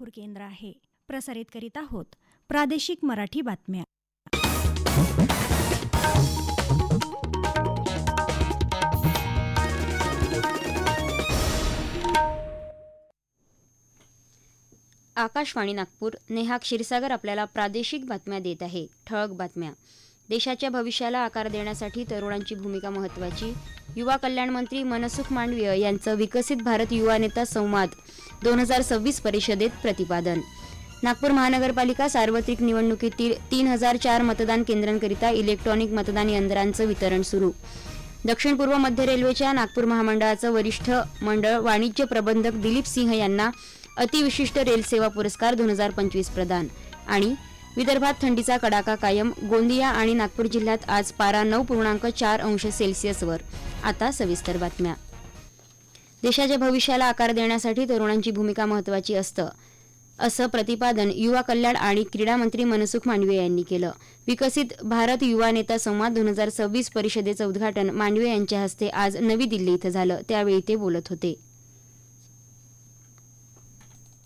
नागपूर केंद्र आहे. प्रसारित करीत आहोत प्रादेशिक मराठी बातम्या. आकाशवाणी नागपूर नेहा क्षीरसागर आपल्याला प्रादेशिक बातम्या देत आहे. ठळक बातम्या. देशाच्या भविष्याला आकार देण्यासाठी तरुणांची भूमिका महत्त्वाची. युवा कल्याण मंत्री मनसुख मांडवीय यांचं विकसित भारत युवा नेता संवाद. दोन हजार सव्वीस परिषदेत प्रतिपादन. नागपूर महानगरपालिका सार्वत्रिक निवडणुकीतील तीन हजार चार मतदान केंद्रांकरिता इलेक्ट्रॉनिक मतदान यंत्रांचं वितरण सुरू. दक्षिण पूर्व मध्य रेल्वेच्या नागपूर महामंडळाचं वरिष्ठ मंडळ वाणिज्य प्रबंधक दिलीप सिंह यांना अतिविशिष्ट रेल सेवा पुरस्कार दोन हजार पंचवीस प्रदान. आणि विदर्भात थंडीचा कडाका कायम गोंदिया आणि नागपूर जिल्ह्यात आज पारा नऊ पूर्णांक चार अंश सेल्सिअसवर. आता सविस्तर बातम्या. देशाच्या भविष्याला आकार देण्यासाठी तरुणांची भूमिका महत्वाची असतं. असं प्रतिपादन युवा कल्याण आणि क्रीडा मंत्री मनसुख मांडवीय यांनी केलं. विकसित भारत युवा नेता संवाद दोन हजार सव्वीस परिषदेचं उद्घाटन मांडवीय यांच्या हस्ते आज नवी दिल्ली इथं झालं. त्यावेळी ते बोलत होते.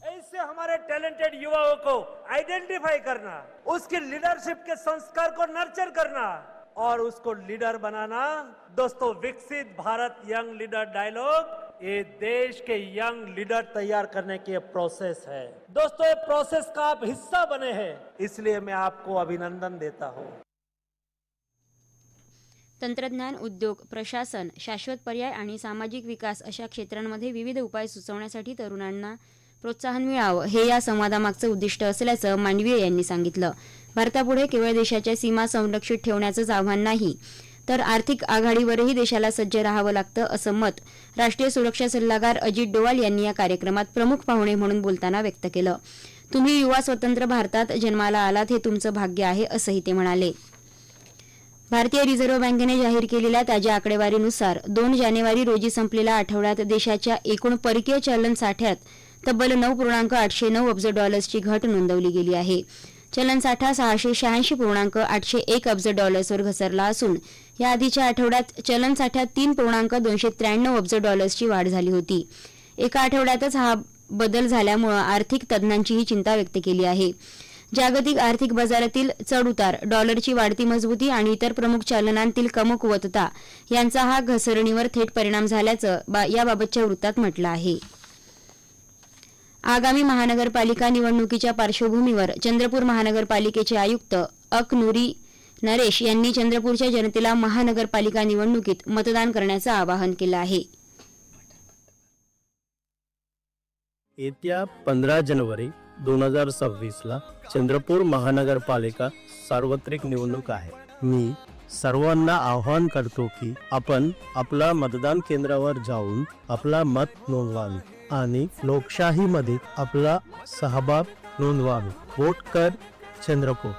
ऐसे हमारे टैलेंटेड युवाओं को आइडेंटिफाई करना उसकी लीडरशिप के संस्कार को नर्चर करना और उसको लीडर बनाना। दोस्तों विकसित भारत यंग लीडर डायलॉग ये देश के यंग लीडर तैयार करने की प्रोसेस है। दोस्तों ये प्रोसेस का आप हिस्सा बने हैं। इसलिए मैं आपको अभिनंदन देता हूँ। तंत्रज्ञान उद्योग प्रशासन शाश्वत पर्याय आणि सामाजिक विकास अशा क्षेत्रांमध्ये विविध उपाय सुचवण्यासाठी तरुणांना प्रोत्साहन मिळावं हे या संवादामागचं उद्दिष्ट असल्याचं मांडवीय यांनी सांगितलं. भारतापुढे केवळ देशाच्या सीमा संरक्षित ठेवण्याचंच आव्हान नाही तर आर्थिक आघाडीवरही देशाला सज्ज राहावं लागतं असं मत राष्ट्रीय सुरक्षा सल्लागार अजित डोवाल यांनी या कार्यक्रमात प्रमुख पाहुणे म्हणून बोलताना व्यक्त केलं. तुम्ही युवा स्वतंत्र भारतात जन्माला आलात हे तुमचं भाग्य आहे असंही ते म्हणाले. भारतीय रिझर्व्ह बँकेने जाहीर केलेल्या ताज्या आकडेवारीनुसार दोन जानेवारी रोजी संपलेल्या आठवड्यात देशाच्या एकूण परकीय चलन साठ्यात तब्बल नऊ पूर्णांक आठशे नऊ अब्ज डॉलर्सची घट नोंदवली गेली आहे. चलनसाठा सहाशे शहाऐंशी पूर्णांक आठशे एक अब्ज डॉलर्सवर घसरला असून या आधीच्या आठवड्यात चलनसाठ्यात तीन पूर्णांक दोनशे त्र्याण्णव अब्ज डॉलर्सची वाढ झाली होती. एका आठवड्यातच हा बदल झाल्यामुळे आर्थिक तज्ज्ञांचीही चिंता व्यक्त केली आहे. जागतिक आर्थिक बाजारातील चढउतार डॉलरची वाढती मजबूती आणि इतर प्रमुख चलनांतील कमकुवतता यांचा हा घसरणीवर थेट परिणाम झाल्याचं बा- याबाबतच्या वृत्तात म्हटलं आहे. आगामी महानगरपालिका निवडणुकीच्या पार्श्वभूमीवर चंद्रपूर महानगरपालिकेचे आयुक्त अक नुरी नरेश यांनी चंद्रपूरच्या जनतेला महानगरपालिका निवडणुकीत मतदान करण्याचं आवाहन केलं आहे. येत्या पंधरा जानेवारी दोन हजार सव्वीसला चंद्रपूर महानगरपालिका सार्वत्रिक निवडणूक आहे. मी सर्वांना आवाहन करतो की आपण आपला मतदान केंद्रावर जाऊन आपला मत नोंदवावे आणि लोकशाहीमध्ये आपला सहभाग नोंदवावे. वोट कर चंद्रपूर.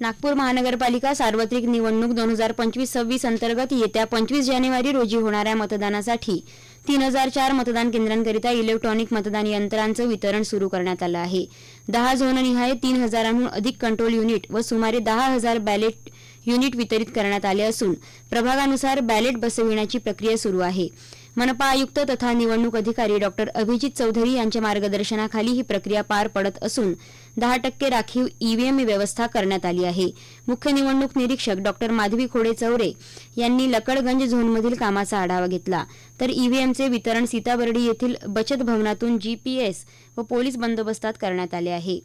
नागपूर महानगरपालिका सार्वत्रिक निवडणूक दोन हजार पंचवीस सव्वीस अंतर्गत येत्या पंचवीस जानेवारी रोजी होणाऱ्या मतदानासाठी तीन हजार चार मतदान केंद्रांकरिता इलेक्ट्रॉनिक मतदान यंत्रांचं वितरण सुरू करण्यात आलं आहे. दहा झोननिहाय तीन हजारांहून अधिक कंट्रोल युनिट व सुमारे दहा हजार बॅलेट युनिट वितरित करण्यात आले असून प्रभागानुसार बॅलेट बसविण्याची प्रक्रिया सुरू आहे. मनपा आयुक्त तथा निवडणूक अधिकारी डॉक्टर अभिजित चौधरी यांच्या मार्गदर्शनाखाली ही प्रक्रिया पार पडत असून दहा टक्के राखीव ईव्हीएम व्यवस्था करण्यात आली आहे. मुख्य निवडणूक निरीक्षक डॉक्टर माधवी खोडे चौरे यांनी लकडगंज झोनमधील कामाचा आढावा घेतला. तर ईव्हीएमचे वितरण सीताबर्डी येथील बचत भवनातून जीपीएस व पोलीस बंदोबस्तात करण्यात आले आहे.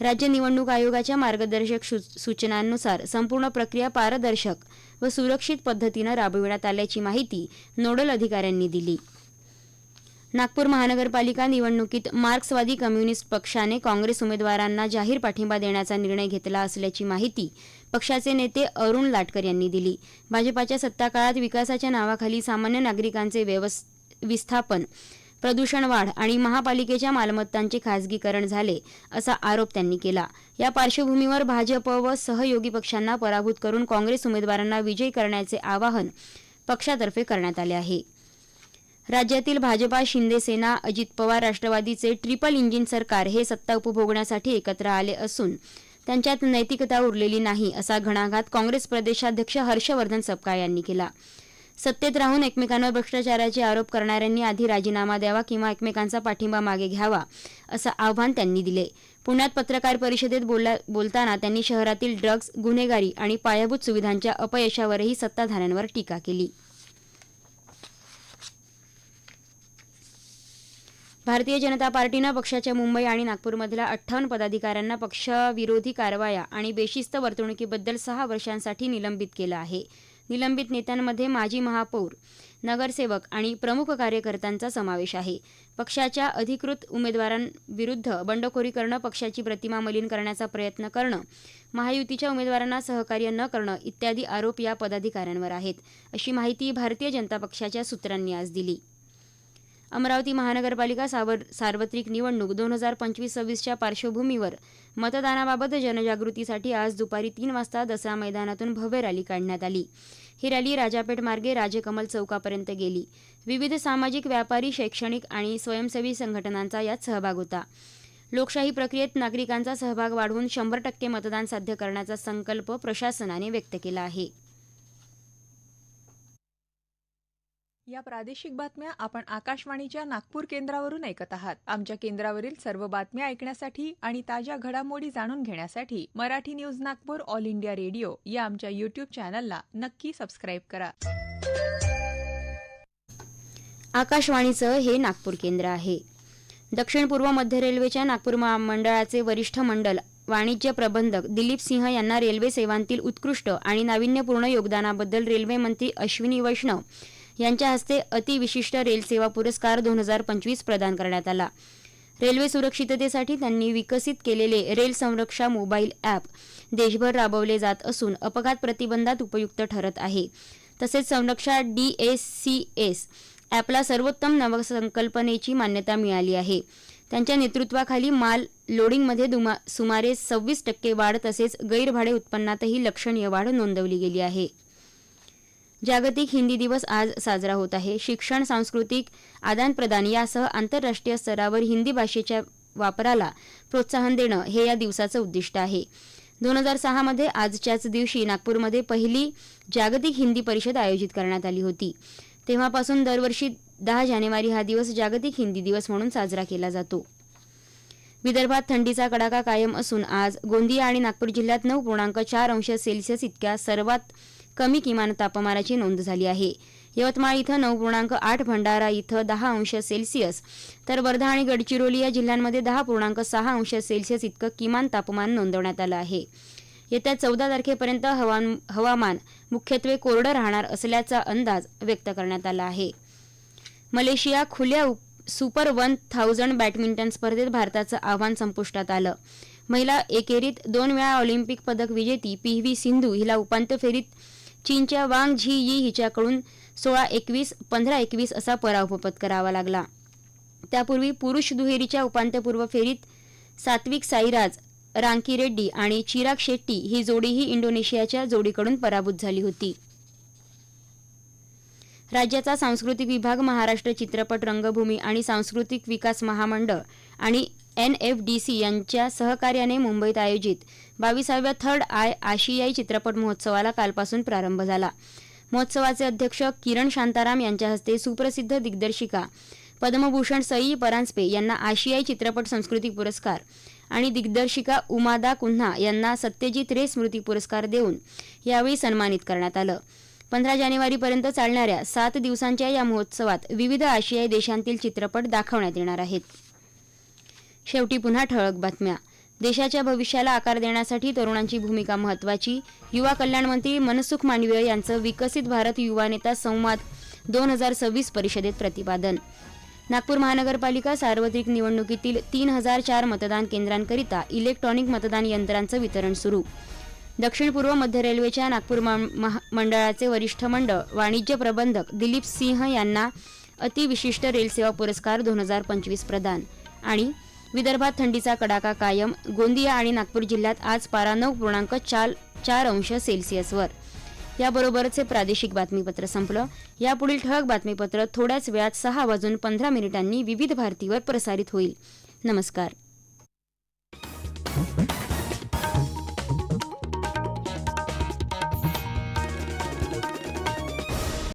राज्य निवडणूक आयोगाच्या मार्गदर्शक सूचनांनुसार संपूर्ण प्रक्रिया पारदर्शक व सुरक्षित पद्धतीनं राबविण्यात आल्याची माहिती नोडल अधिकाऱ्यांनी दिली. नागपूर महानगरपालिका निवडणुकीत मार्क्सवादी कम्युनिस्ट पक्षाने काँग्रेस उमेदवारांना जाहीर पाठिंबा देण्याचा निर्णय घेतला असल्याची माहिती पक्षाचे नेते अरुण लाटकर यांनी दिली. भाजपाच्या सत्ताकाळात विकासाच्या नावाखाली सामान्य नागरिकांचे व्यवस् विस्थापन प्रदूषण वाढ आणि महापालिकेच्या मालमत्तांचे खासगीकरण झाले असा आरोप त्यांनी केला. या पार्श्वभूमीवर भाजप व सहयोगी पक्षांना पराभूत करून काँग्रेस उमेदवारांना विजयी करण्याचे आवाहन पक्षातर्फे करण्यात आले आहे. राज्यातील भाजपा शिंदे सेना अजित पवार राष्ट्रवादीचे ट्रिपल इंजिन सरकार हे सत्ता उपभोगण्यासाठी एकत्र आले असून त्यांच्यात नैतिकता उरलेली नाही असा घणाघात काँग्रेस प्रदेशाध्यक्ष हर्षवर्धन सपकाळ यांनी केला. सत्तेत राहून एकमेकांवर भ्रष्टाचाराचे आरोप करणाऱ्यांनी आधी राजीनामा द्यावा किंवा एकमेकांचा पाठिंबा मागे घ्यावा असं आव्हान त्यांनी दिले. पुण्यात पत्रकार परिषदेत बोलला बोलताना त्यांनी शहरातील ड्रग्ज गुन्हेगारी आणि पायाभूत सुविधांच्या अपयशावरही सत्ताधाऱ्यांवर टीका केली. भारतीय जनता पार्टीनं पक्षाच्या मुंबई आणि नागपूरमधल्या अठ्ठावन्न पदाधिकाऱ्यांना पक्षविरोधी कारवाया आणि बेशिस्त वर्तणुकीबद्दल सहा वर्षांसाठी निलंबित केलं आहे. निलंबित नेत्यांमध्ये माजी महापौर नगरसेवक आणि प्रमुख कार्यकर्त्यांचा समावेश आहे. पक्षाच्या अधिकृत उमेदवारांविरुद्ध बंडखोरी करणं पक्षाची प्रतिमा मलिन करण्याचा प्रयत्न करणं महायुतीच्या उमेदवारांना सहकार्य न करणं इत्यादी आरोप या पदाधिकाऱ्यांवर आहेत अशी माहिती भारतीय जनता पक्षाच्या सूत्रांनी आज दिली. अमरावती महानगरपालिका सावर सार्वत्रिक निवडणूक दोन हजार पंचवीस सव्वीसच्या पार्श्वभूमीवर मतदानाबाबत जनजागृतीसाठी आज दुपारी तीन वाजता दसरा मैदानातून भव्य रॅली काढण्यात आली. ही रॅली राजापेठ मार्गे राजकमल चौकापर्यंत गेली. विविध सामाजिक व्यापारी शैक्षणिक आणि स्वयंसेवी संघटनांचा यात सहभाग होता. लोकशाही प्रक्रियेत नागरिकांचा सहभाग वाढवून शंभर टक्के मतदान साध्य करण्याचा संकल्प प्रशासनाने व्यक्त केला आहे. या प्रादेशिक बातम्या आपण आकाशवाणीच्या नागपूर केंद्रावरून ऐकत आहात. आमच्या केंद्रावरील सर्व बातम्या ऐकण्यासाठी आणि ताज्या घडामोडी जाणून घेण्यासाठी Marathi news Nagpur all India radio या आमच्या युट्यूब चॅनलला नक्की सबस्क्राईब करा. आकाशवाणीचं हे नागपूर केंद्र आहे. दक्षिण पूर्व मध्य रेल्वेच्या नागपूर मंडळाचे वरिष्ठ मंडल वाणिज्य प्रबंधक दिलीप सिंह यांना रेल्वे सेवांतील उत्कृष्ट आणि नाविन्यपूर्ण योगदानाबद्दल रेल्वे मंत्री अश्विनी वैष्णव यांच्या हस्ते अतिविशिष्ट रेल सेवा पुरस्कार दोन हजार पंचवीस प्रदान करण्यात आला. रेल्वे सुरक्षिततेसाठी त्यांनी विकसित केलेले रेल संरक्षा मोबाईल ॲप देशभर राबवले जात असून अपघात प्रतिबंधात उपयुक्त ठरत आहे. तसेच संरक्षा डी एस सी एस ॲपला सर्वोत्तम नवसंकल्पनेची मान्यता मिळाली आहे. त्यांच्या नेतृत्वाखाली माल लोडिंगमध्ये दुमा सुमारे सव्वीस टक्के वाढ तसेच गैरभाडे उत्पन्नातही लक्षणीय वाढ नोंदवली गेली आहे. जागतिक हिंदी दिवस आज साजरा होत आहे. शिक्षण सांस्कृतिक आदानप्रदान यासह आंतरराष्ट्रीय स्तरावर हिंदी भाषेच्या वापराला प्रोत्साहन देणं हे या दिवसाचं उद्दिष्ट आहे. दोन हजार सहामध्ये आजच्याच दिवशी नागपूरमध्ये पहिली जागतिक हिंदी परिषद आयोजित करण्यात आली होती. तेव्हापासून दरवर्षी दहा जानेवारी हा दिवस जागतिक हिंदी दिवस म्हणून साजरा केला जातो. विदर्भात थंडीचा कडाका कायम असून आज गोंदिया आणि नागपूर जिल्ह्यात नऊ पूर्णांक चार अंश सेल्सिअस इतक्या सर्वात कमी किमान तापमानाची नोंद झाली आहे. यवतमाळ इथं नऊ पूर्णांक आठ भंडारा इथं दहा अंश सेल्सिअस तर वर्धा आणि गडचिरोली या जिल्ह्यांमध्ये दहा पूर्णांक सहा अंश सेल्सिअस इतकं किमान तापमान नोंदवण्यात आलं आहे. येत्या चौदा तारखेपर्यंत हवान हवामान मुख्यत्वे कोरडं राहणार असल्याचा अंदाज व्यक्त करण्यात आला आहे. मलेशिया खुल्या उप- सुपर वन थाउजंड बॅडमिंटन स्पर्धेत भारताचं आव्हान संपुष्टात आलं. महिला एकेरीत दोन वेळा ऑलिम्पिक पदक विजेती पी व्ही सिंधू हिला उपांत्य फेरीत चीनच्या वांग झी यी हिच्याकडून सोळा एकवीस पंधरा एकवीस असा पराभव पत्करावा लागला. त्यापूर्वी पुरुष दुहेरीच्या उपांत्यपूर्व फेरीत सात्विक साईराज रांकी रेड्डी आणि चिराग शेट्टी ही जोडीही इंडोनेशियाच्या जोडीकडून पराभूत झाली होती. राज्याचा सांस्कृतिक विभाग महाराष्ट्र चित्रपट रंगभूमी आणि सांस्कृतिक विकास महामंडळ आणि एन एफ डी सी यांच्या सहकार्याने मुंबईत आयोजित बावीसाव्या थर्ड आय आशियाई चित्रपट महोत्सवाला कालपासून प्रारंभ झाला. महोत्सवाचे अध्यक्ष किरण शांताराम यांच्या हस्ते सुप्रसिद्ध दिग्दर्शिका पद्मभूषण सई परांजपे यांना आशियाई चित्रपट संस्कृती पुरस्कार आणि दिग्दर्शिका उमादा कुन्हा यांना सत्यजित रे स्मृती पुरस्कार देऊन यावेळी सन्मानित करण्यात आलं. पंधरा जानेवारीपर्यंत चालणाऱ्या सात दिवसांच्या या महोत्सवात विविध आशियाई देशांतील चित्रपट दाखवण्यात येणार आहेत. शेवटी पुन्हा ठळक बातम्या. देशाच्या भविष्याला आकार देण्यासाठी तरुणांची भूमिका महत्वाची युवा कल्याण मंत्री मनसुख मांडवीय यांचं विकसित भारत युवा नेता संवाद दोन हजार सव्वीस परिषदेत प्रतिपादन. नागपूर महानगरपालिका सार्वत्रिक निवडणुकीतील तीन हजार चार मतदान केंद्रांकरिता इलेक्ट्रॉनिक मतदान यंत्रांचं वितरण सुरू. दक्षिण पूर्व मध्य रेल्वेच्या नागपूर मंडळाचे वरिष्ठ मंडळ वाणिज्य प्रबंधक दिलीप सिंह यांना अतिविशिष्ट रेलसेवा पुरस्कार दोन हजार पंचवीस प्रदान. आणि विदर्भात थंडीचा कडाका कायम. गोंदिया आणि नागपूर जिल्ह्यात आज पारा नऊ पूर्णांक चार चार अंश सेल्सिअसवर. याबरोबरच हे प्रादेशिक बातमीपत्र संपलं. यापुढील ठळक बातमीपत्र थोड्याच वेळात सहा वाजून पंधरा मिनिटांनी विविध भारतीवर प्रसारित होईल. नमस्कार.